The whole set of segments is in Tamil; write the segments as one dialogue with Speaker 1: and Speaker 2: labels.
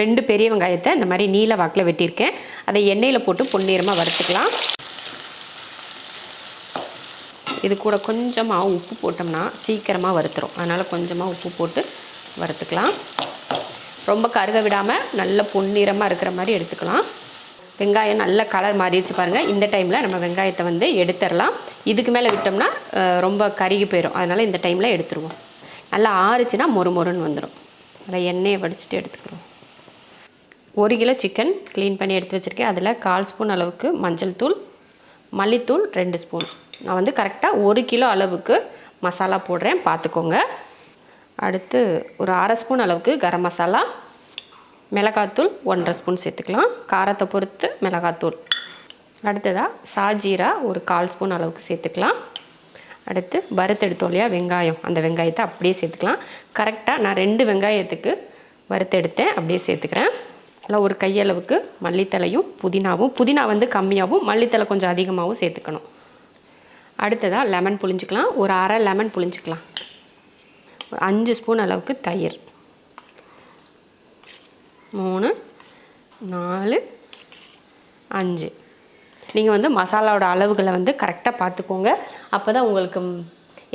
Speaker 1: ரெண்டு பெரிய வெங்காயத்தை இந்த மாதிரி நீல வாக்கில் வெட்டியிருக்கேன். அதை எண்ணெயில் போட்டு பொன்னிறமாக வறுத்துக்கலாம். இது கூட கொஞ்சமாக உப்பு போட்டோம்னா சீக்கிரமாக வறுத்துரும். அதனால் கொஞ்சமாக உப்பு போட்டு வறுத்துக்கலாம். ரொம்ப கருக விடாமல் நல்ல பொன்னிறமாக இருக்கிற மாதிரி எடுத்துக்கலாம். வெங்காயம் நல்ல கலர் மாறிடுச்சு பாருங்கள் இந்த டைமில் நம்ம வெங்காயத்தை வந்து எடுத்துடலாம். இதுக்கு மேலே விட்டோம்னா ரொம்ப கருகி போயிடும் அதனால் இந்த டைமில் எடுத்துருவோம். நல்லா ஆறுச்சுன்னா மொறு மொறுன்னு வந்துடும் நல்லா எண்ணெயை வடிச்சிட்டு எடுத்துக்கிறோம் ஒரு கிலோ சிக்கன் க்ளீன் பண்ணி எடுத்து வச்சுருக்கேன். அதில் கால் ஸ்பூன் அளவுக்கு மஞ்சள் தூள் மல்லித்தூள் ரெண்டு ஸ்பூன். நான் வந்து கரெக்டாக ஒரு கிலோ அளவுக்கு மசாலா போடுறேன். பார்த்துக்கோங்க அடுத்து ஒரு அரை ஸ்பூன் அளவுக்கு கரம் மசாலா மிளகாத்தூள் ஒன்றரை ஸ்பூன் சேர்த்துக்கலாம். காரத்தை பொறுத்து மிளகாத்தூள் அடுத்ததாக சாஜீரா ஒரு கால் ஸ்பூன் அளவுக்கு சேர்த்துக்கலாம். அடுத்து வறுத்தெடுத்தோம் இல்லையா வெங்காயம். அந்த வெங்காயத்தை அப்படியே சேர்த்துக்கலாம். கரெக்டாக நான் ரெண்டு வெங்காயத்துக்கு வறுத்தெடுத்தேன் அப்படியே சேர்த்துக்கிறேன். நல்லா ஒரு கையளவுக்கு மல்லித்தலையும் புதினாவும் புதினா வந்து கம்மியாகவும் மல்லித்தலை கொஞ்சம் அதிகமாகவும் சேர்த்துக்கணும். அடுத்ததாக லெமன் புளிஞ்சிக்கலாம் ஒரு அரை லெமன் புளிஞ்சிக்கலாம் ஒரு அஞ்சு ஸ்பூன் அளவுக்கு தயிர். மூணு நாலு அஞ்சு. நீங்கள் வந்து மசாலாவோட அளவுகளை வந்து கரெக்டாக பார்த்துக்கோங்க. அப்போ தான் உங்களுக்கு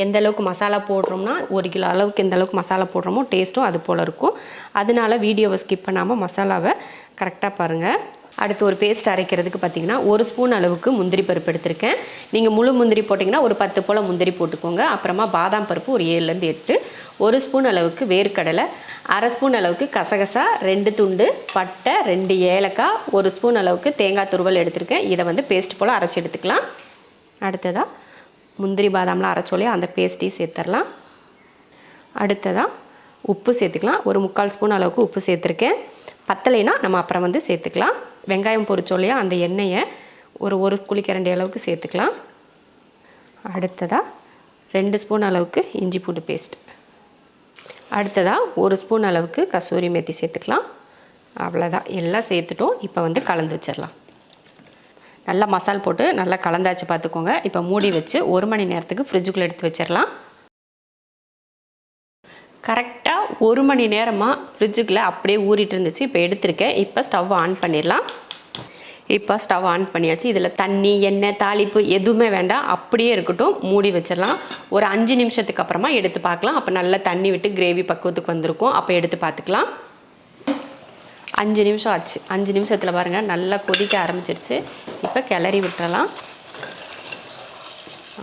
Speaker 1: எந்த அளவுக்கு மசாலா போடுறோம்னா ஒரு கிலோ அளவுக்கு எந்த அளவுக்கு மசாலா போடுறோமோ டேஸ்ட்டும் அது போல் இருக்கும். அதனால வீடியோவை ஸ்கிப் பண்ணாமல் மசாலாவை கரெக்டாக பாருங்கள் அடுத்து ஒரு பேஸ்ட் அரைக்கிறதுக்கு பார்த்தீங்கன்னா ஒரு ஸ்பூன் அளவுக்கு முந்திரி பருப்பு எடுத்திருக்கேன். நீங்கள் முழு முந்திரி போட்டிங்கன்னா ஒரு பத்து போல் முந்திரி போட்டுக்கோங்க. அப்புறமா பாதாம் பருப்பு ஒரு ஏழுலேருந்து எட்டு. ஒரு ஸ்பூன் அளவுக்கு வேர்க்கடலை அரை ஸ்பூன் அளவுக்கு கசகசா ரெண்டு துண்டு பட்டை ரெண்டு ஏலக்காய் ஒரு ஸ்பூன் அளவுக்கு தேங்காய் துருவல் எடுத்திருக்கேன். இதை வந்து பேஸ்ட் போல் அரைச்சி எடுத்துக்கலாம். அடுத்ததாக முந்திரி பாதாம்லாம் அரைச்சோலையே அந்த பேஸ்ட்டையும் சேர்த்துடலாம் அடுத்ததாக உப்பு சேர்த்துக்கலாம். ஒரு முக்கால் ஸ்பூன் அளவுக்கு உப்பு சேர்த்துருக்கேன். பத்தலைனா நம்ம அப்புறம் வந்து சேர்த்துக்கலாம். வெங்காயம் பொரிச்சோலையா அந்த எண்ணெயை ஒரு ஒரு குழிக்கரண்டி அளவுக்கு சேர்த்துக்கலாம். அடுத்ததாக ரெண்டு ஸ்பூன் அளவுக்கு இஞ்சி பூண்டு பேஸ்ட் அடுத்ததாக ஒரு ஸ்பூன் அளவுக்கு கசூரி மேத்தி சேர்த்துக்கலாம். அவ்வளோதான் எல்லாம் சேர்த்துட்டோம். இப்போ வந்து கலந்து வச்சிடலாம் நல்லா மசால் போட்டு நல்லா கலந்தாச்சு பார்த்துக்கோங்க. இப்போ மூடி வச்சு ஒரு மணி நேரத்துக்கு ஃப்ரிட்ஜுக்குள்ளே எடுத்து வச்சிடலாம். கரெக்டாக ஒரு மணி நேரமாக ஃப்ரிட்ஜுக்குள்ளே அப்படியே ஊறிட்டு இருந்துச்சு. இப்போ எடுத்திருக்கேன். இப்போ ஸ்டவ் ஆன் பண்ணிடலாம். இப்போ ஸ்டவ் ஆன் பண்ணியாச்சு. இதில் தண்ணி எண்ணெய் தாளிப்பு எதுவுமே வேண்டாம். அப்படியே இருக்கட்டும். மூடி வச்சிடலாம். ஒரு அஞ்சு நிமிஷத்துக்கு அப்புறமா எடுத்து பார்க்கலாம். அப்போ நல்லா தண்ணி விட்டு கிரேவி பக்குவத்துக்கு வந்திருக்கும். அப்போ எடுத்து பார்த்துக்கலாம். அஞ்சு நிமிஷம் ஆச்சு. அஞ்சு நிமிஷத்தில் பாருங்கள் நல்லா கொதிக்க ஆரம்பிச்சிருச்சு. இப்போ கிளறி விட்டுறலாம்.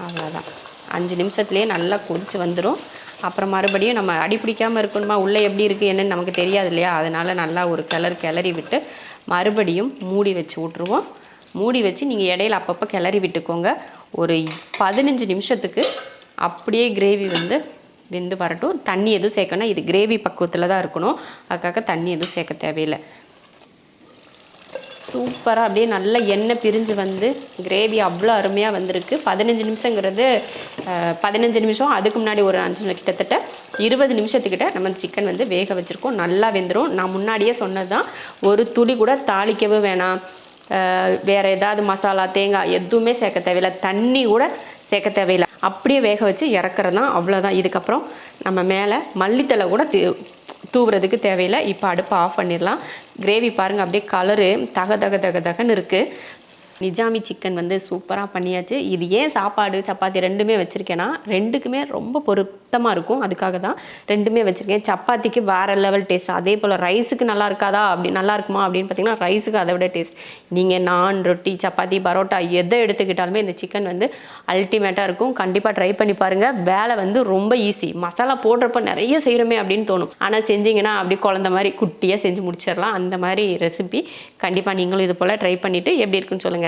Speaker 1: அவ்வளோதான் அஞ்சு நிமிஷத்துலேயே நல்லா கொதித்து வந்துடும் அப்புறம் மறுபடியும் நம்ம அடி பிடிக்காமல் இருக்கணுமா? உள்ளே எப்படி இருக்குது என்னென்னு நமக்கு தெரியாது இல்லையா? அதனால் நல்லா ஒரு கிளறு கிளறி விட்டு மறுபடியும் மூடி வச்சு விட்ருவோம் மூடி வச்சு நீங்கள் இடையில அப்பப்போ கிளறி விட்டுக்கோங்க. ஒரு பதினஞ்சு நிமிஷத்துக்கு அப்படியே கிரேவி வந்து வெந்து வரட்டும். தண்ணி எதுவும் சேர்க்கணும் இது கிரேவி பக்குவத்தில் தான் இருக்கணும். அதுக்காக தண்ணி எதுவும் சேர்க்க தேவையில்லை. சூப்பராக அப்படியே நல்லா எண்ணெய் பிரிஞ்சு வந்து கிரேவி அவ்வளோ அருமையாக வந்திருக்கு. பதினஞ்சு நிமிஷங்கிறது பதினஞ்சு நிமிஷம். அதுக்கு முன்னாடி ஒரு அஞ்சு கிட்டத்தட்ட இருபது நிமிஷத்துக்கிட்ட நம்ம சிக்கன் வந்து வேக வச்சுருக்கோம். நல்லா வெந்துடும் நான் முன்னாடியே சொன்னது தான் ஒரு துளி கூட தாளிக்கவே வேணாம். வேறு ஏதாவது மசாலா தேங்காய் எதுவுமே சேர்க்க தேவையில்லை. தண்ணி கூட சேர்க்க தேவையில்லை. அப்படியே வேக வச்சு இறக்குறது தான் அவ்வளோதான் இதுக்கப்புறம் நம்ம மேலே மல்லித்தலை கூட தூவுறதுக்கு தேவையில்லை. இப்போ அடுப்பை ஆஃப் பண்ணிடலாம். கிரேவி பாருங்கள் அப்படியே கலரு தக தக தக தகன்னு இருக்குது நிஜாமி சிக்கன் வந்து சூப்பராக பண்ணியாச்சு. இது ஏன் சாப்பாடு சப்பாத்தி ரெண்டுமே வச்சுருக்கேன்னா ரெண்டுக்குமே ரொம்ப பொருத்தமாக இருக்கும். அதுக்காக தான் ரெண்டுமே வச்சுருக்கேன். சப்பாத்திக்கு வேறு லெவல் டேஸ்ட் அதே போல் ரைஸுக்கு நல்லா இருக்காதா? அப்படி நல்லா இருக்குமா? அப்படின்னு பார்த்தீங்கன்னா ரைஸுக்கு அதை விட டேஸ்ட் நீங்கள் நான் ரொட்டி சப்பாத்தி பரோட்டா எதை எடுத்துக்கிட்டாலுமே இந்த சிக்கன் வந்து அல்டிமேட்டாக இருக்கும். கண்டிப்பாக ட்ரை பண்ணி பாருங்கள் வேலை வந்து ரொம்ப ஈஸி மசாலா போடுறப்ப நிறைய செய்கிறோமே அப்படின்னு தோணும். ஆனால் செஞ்சீங்கன்னா அப்படி குழந்த மாதிரி குட்டியாக செஞ்சு முடிச்சிடலாம். அந்த மாதிரி ரெசிபி கண்டிப்பாக நீங்களும் இது போல் ட்ரை பண்ணிவிட்டு எப்படி இருக்குன்னு சொல்லுங்கள்